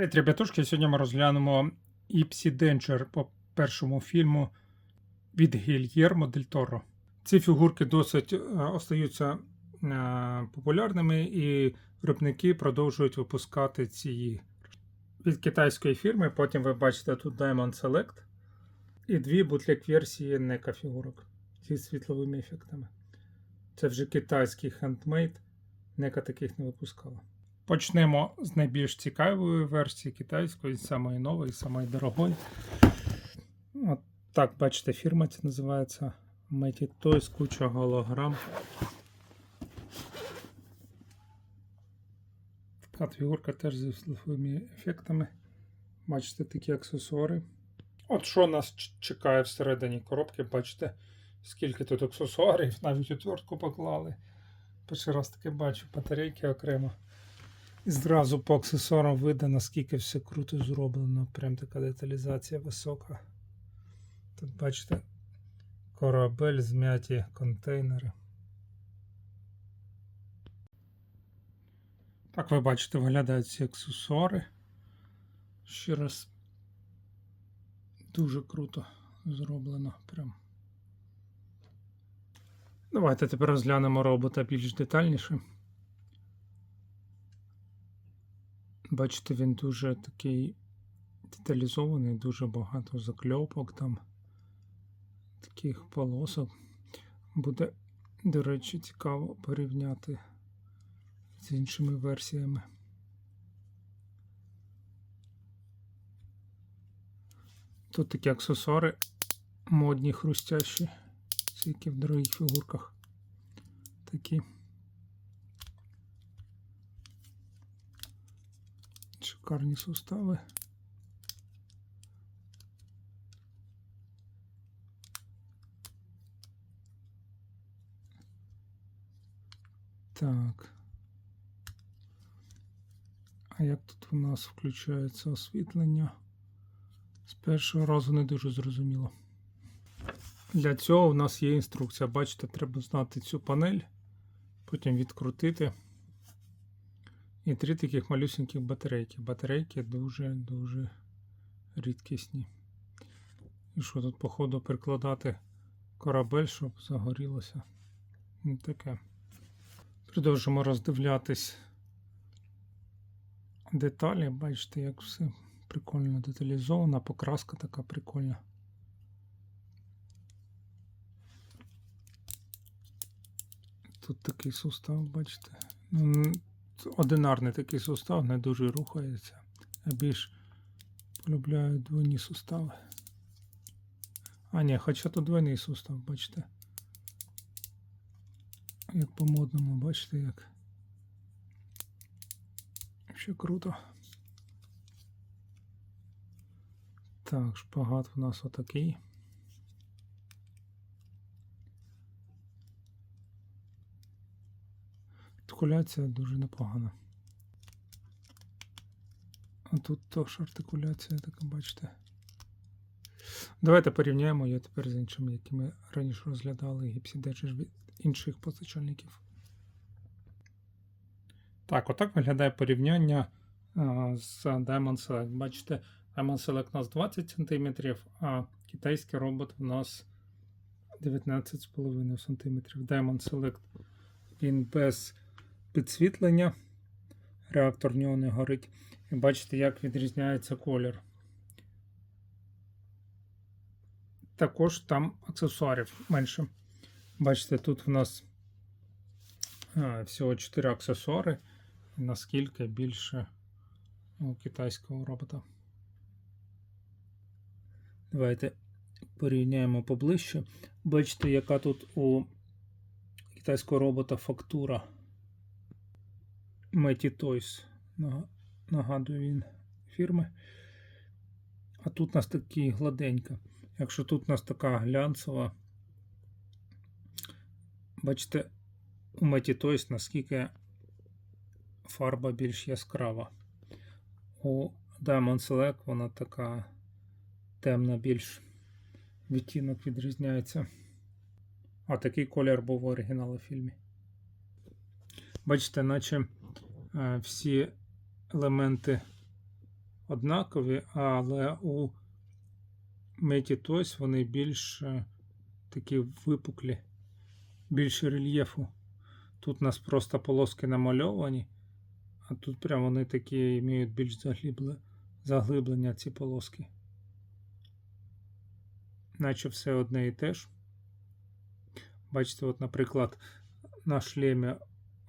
Привіт, ребятушки. Сьогодні ми розглянемо Іпсі Денджер по першому фільму від Гільєрмо Дель Торо. Ці фігурки досить е, остаються е, популярними, і виробники продовжують випускати ці від китайської фірми. Потім ви бачите тут Diamond Select і дві бутлек версії NECA фігурок зі світловими ефектами. Це вже китайський хендмейд. NECA таких не випускала. Почнемо з найбільш цікавої версії китайської, самої нової, самої дорогої. От так, бачите, фірма це називається Меті Toys, куча голограм. Така фігурка теж зі світловими ефектами. Бачите такі аксесуари. От що нас чекає всередині коробки, бачите, скільки тут аксесуарів, навіть отвертку поклали. Перший раз таке бачу, батарейки окремо. І зразу по аксесуарам видно, наскільки все круто зроблено. Прям така деталізація висока. Тут бачите корабель, змяті контейнери. Так, ви бачите, виглядають ці аксесуари. Ще раз дуже круто зроблено. Прям. Давайте тепер розглянемо робота більш детальніше. Бачите, він дуже такий деталізований, дуже багато закльопок там, таких полосок. Буде, до речі, цікаво порівняти з іншими версіями. Тут такі аксесуари модні, хрустящі, тільки в дорогих фігурках. Такі. Шикарні сустави. Так. А як тут у нас включається освітлення? З першого разу не дуже зрозуміло. Для цього в нас є інструкція. Бачите, треба знати цю панель, потім відкрутити. І три таких малюсеньких батарейки. Батарейки дуже-дуже рідкісні. І що тут, походу, прикладати корабель, щоб загорілося. Ну, таке. Продовжимо роздивлятись деталі. Бачите, як все прикольно деталізовано, покраска така прикольна. Тут такий сустав, бачите. Одинарний такий сустав, не дуже рухається. Я більш полюбляю двойні сустави. А, ні, хоча тут двойний сустав, бачите. Як по-модному, бачите, як. Ще круто. Так, шпагат у нас отакий. Артикуляція дуже непогана. А тут теж артикуляція, така бачите. Давайте порівняємо я тепер з іншими, які ми раніше розглядали гіпсідеджер від інших постачальників. Так, отак виглядає порівняння а, з Diamond Select. Бачите, Diamond Select у нас 20 см, а китайський робот у нас 19,5 см. Diamond Select він без підсвітлення. Реактор в нього не горить. І бачите, як відрізняється колір. Також там аксесуарів менше. Бачите, тут в нас а, всього 4 аксесуари. Наскільки більше у китайського робота. Давайте порівняємо поближче. Бачите, яка тут у китайського робота фактура. Меті Toys. Нагадую він фірми. А тут у нас такі гладенька. Якщо тут у нас така глянцева, бачите, у Меті Toys наскільки фарба більш яскрава. У Diamond Select вона така темна, більш відтінок відрізняється. А такий колір був в оригіналі фільмі. Бачите, наче всі елементи однакові, але у Меті Toys вони більш е, такі випуклі, більше рельєфу. Тут у нас просто полоски намальовані, а тут прям вони такі мають більш заглибле, заглиблення ці полоски. Наче все одне і те ж. Бачите, от, наприклад, на шлемі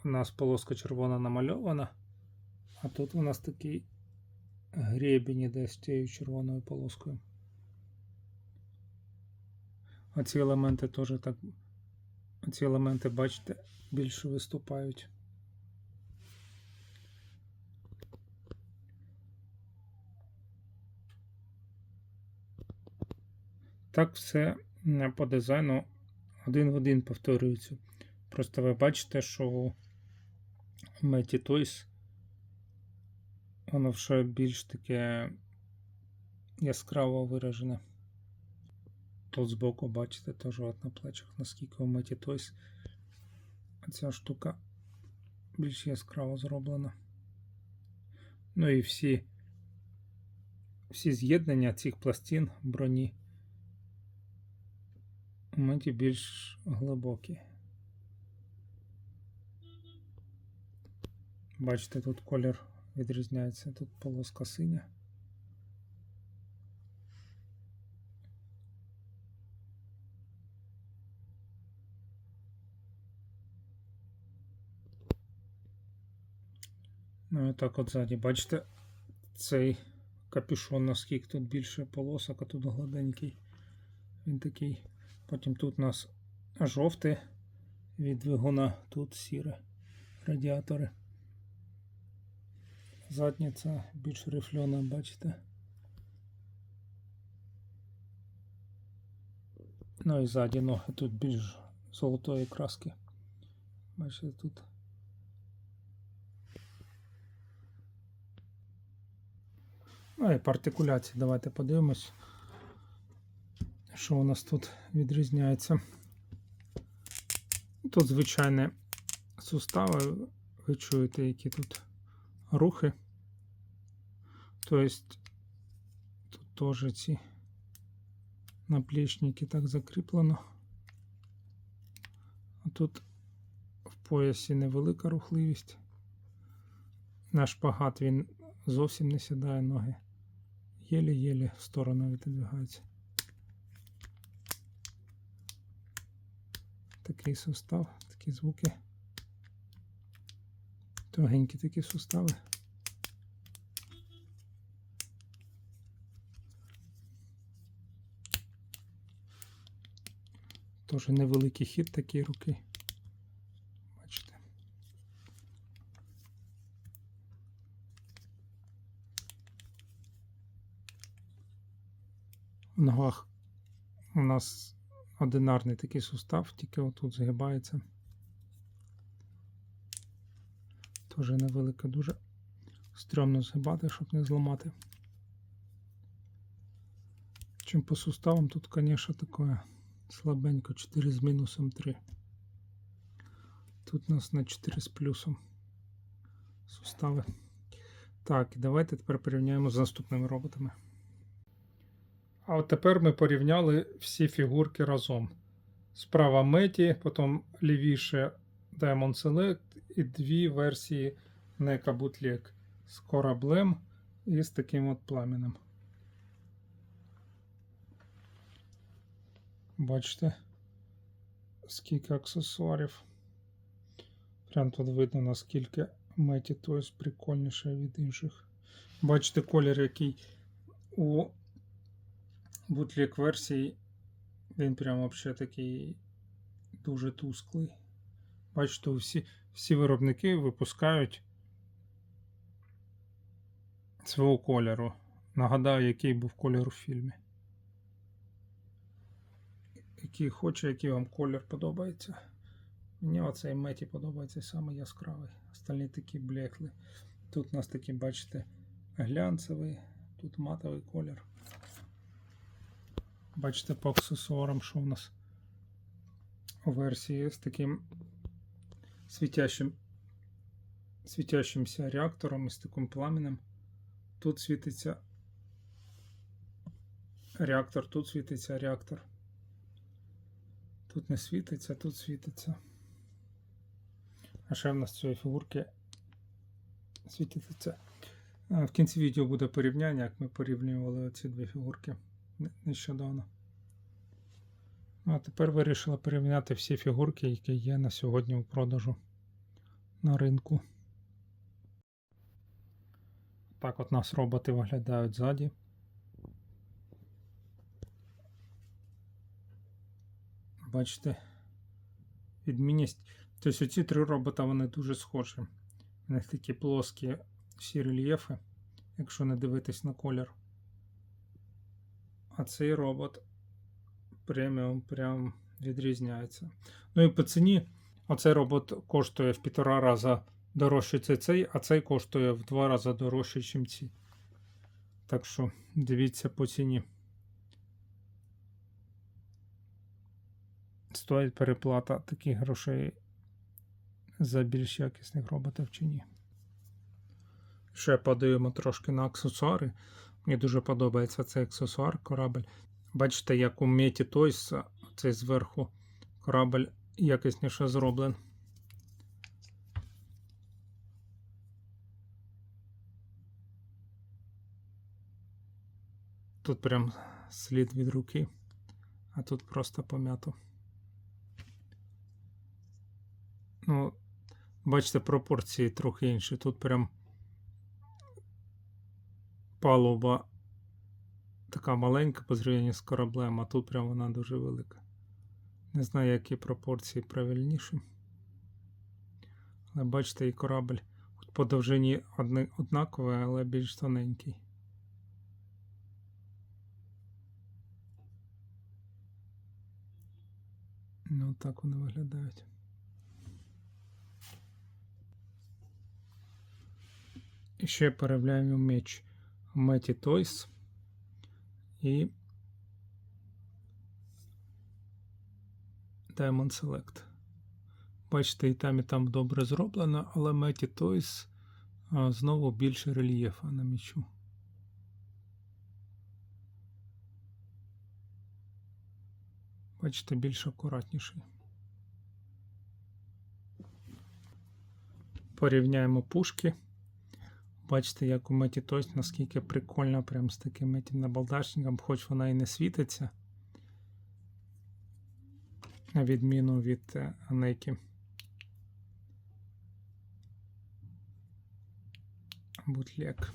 у нас полоска червона намальована, а тут у нас такий гребінь іде з цією червоною полоскою. А ці елементи теж так. Ці елементи, бачите, більше виступають. Так все по дизайну один в один повторюється. Просто ви бачите, що Меті Toys воно вже більш таке яскраво виражене. Тут збоку, бачите, теж от на плечах, наскільки у Меті Toys ця штука більш яскраво зроблена. Ну і всі, всі з'єднання цих пластин броні у Меті більш глибокі. Бачите, тут колір відрізняється, тут полоска синя. Ну і так от ззаді, бачите, цей капюшон, наскільки тут більше полосок, а тут гладенький. Він такий. Потім тут у нас жовте від двигуна, тут сіре радіатори. Задниця більш рифльона, бачите. Ну і ззаді ноги тут більш золотої краски. Бачите, тут. Ну і партикуляції. Давайте подивимось, що у нас тут відрізняється. Тут звичайні сустави, ви чуєте, які тут рухи. Тобто тут теж ці наплічники так закріплено. А тут в поясі невелика рухливість. На шпагат він зовсім не сідає ноги. Єлі-єлі в сторону віддвигаються. Такий сустав, такі звуки. Тугенькі такі сустави. Теж невеликий хід такої руки. Бачите. В ногах у нас одинарний такий сустав, тільки отут згибається. Теж невелика, дуже стрьомно згибати, щоб не зламати. Чим по суставам тут, звісно, таке слабенько 4 з мінусом 3. Тут у нас на 4 з плюсом сустави. Так, і давайте тепер порівняємо з наступними роботами. А от тепер ми порівняли всі фігурки разом. Справа Меті, потім лівіше Diamond Select і дві версії NECA Bootleg з кораблем і з таким от пламенем. Бачите, скільки аксесуарів. Прям тут видно, наскільки Меті Toys прикольніше від інших. Бачите, колір, який у бутлік версії, він прям взагалі такий дуже тусклий. Бачите, всі, всі виробники випускають свого кольору. Нагадаю, який був кольор у фільмі. Який хоче, який вам колір подобається. Мені оцей меті подобається саме яскравий. Остальні такі блекли. Тут у нас такі, бачите, глянцевий, тут матовий колір. Бачите, по аксесуарам, що у нас у версії з таким світящим, світящимся реактором і з таким пламенем. тут світиться реактор, тут світиться реактор. Тут не світиться, тут світиться. А ще в нас цієї фігурки світиться. В кінці відео буде порівняння, як ми порівнювали ці дві фігурки нещодавно. Ну, а тепер вирішила порівняти всі фігурки, які є на сьогодні у продажу на ринку. Так от нас роботи виглядають ззаді. Бачите, відмінність. Тобто ці три робота вони дуже схожі. У них такі плоскі всі рельєфи, якщо не дивитись на колір. А цей робот преміум прям відрізняється. Ну і по ціні оцей робот коштує в півтора раза дорожче це цей, а цей коштує в два рази дорожче, ніж ці. Так що дивіться по ціні. Стоїть переплата таких грошей за більш якісних роботів чи ні. Ще подивимо трошки на аксесуари. Мені дуже подобається цей аксесуар корабель. Бачите, як у Меті Toys цей зверху корабель якісніше зроблений. Тут прям слід від руки, а тут просто пом'ято. Ну, бачите, пропорції трохи інші. Тут прям палуба така маленька по зрівнянні з кораблем, а тут прям вона дуже велика. Не знаю, які пропорції правильніші. Але бачите, і корабль по довжині однаковий, але більш тоненький. Ну, так вони виглядають. І ще переявляємо меч Меті Toys і Diamond Select. Бачите, і там, і там добре зроблено, але Меті Toys знову більше рельєфа на мечу. Бачите, більш акуратніший. Порівняємо пушки. Бачите, як у меті Toys, наскільки прикольно, прям з таким этим набалдашником, хоч вона і не світиться. На відміну від е, Анеки. Бутлек.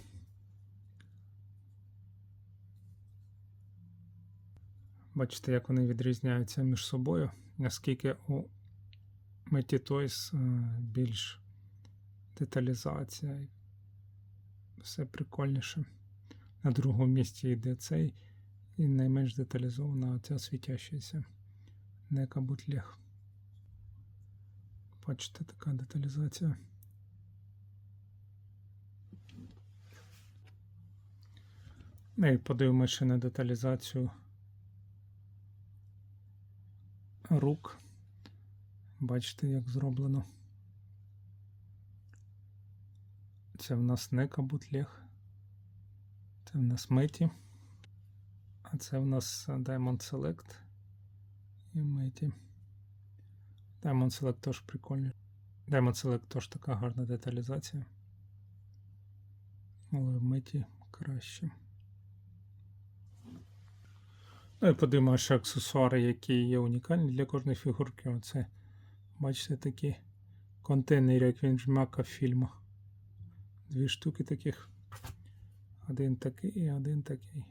Бачите, як вони відрізняються між собою, наскільки у меті Toys е, більш деталізація все прикольніше. На другому місці йде цей і найменш деталізована оця світящаяся нека бутлег. Бачите, така деталізація. Ну і подивимося ще на деталізацію рук. Бачите, як зроблено. Це в нас не кабутлег. Це в нас меті. А це в нас Diamond Select і меті. Diamond Select теж прикольний. Diamond Select теж така гарна деталізація. Але в меті краще. Ну і подивимося ще аксесуари, які є унікальні для кожної фігурки. Оце, бачите, такі контейнери, як він жмака в фільмах. Дві штуки таких. Один такий і один такий.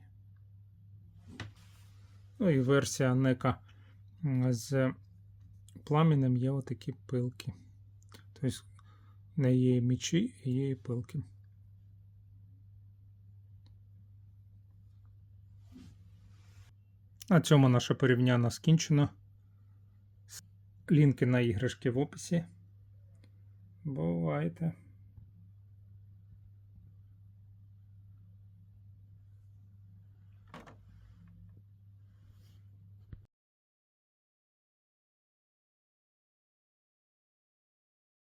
Ну і версія нека з пламенем є отакі пилки. Тобто в неї є і мечі і є і пилки. На цьому наше порівняння скінчено. Лінки на іграшки в описі. Бувайте!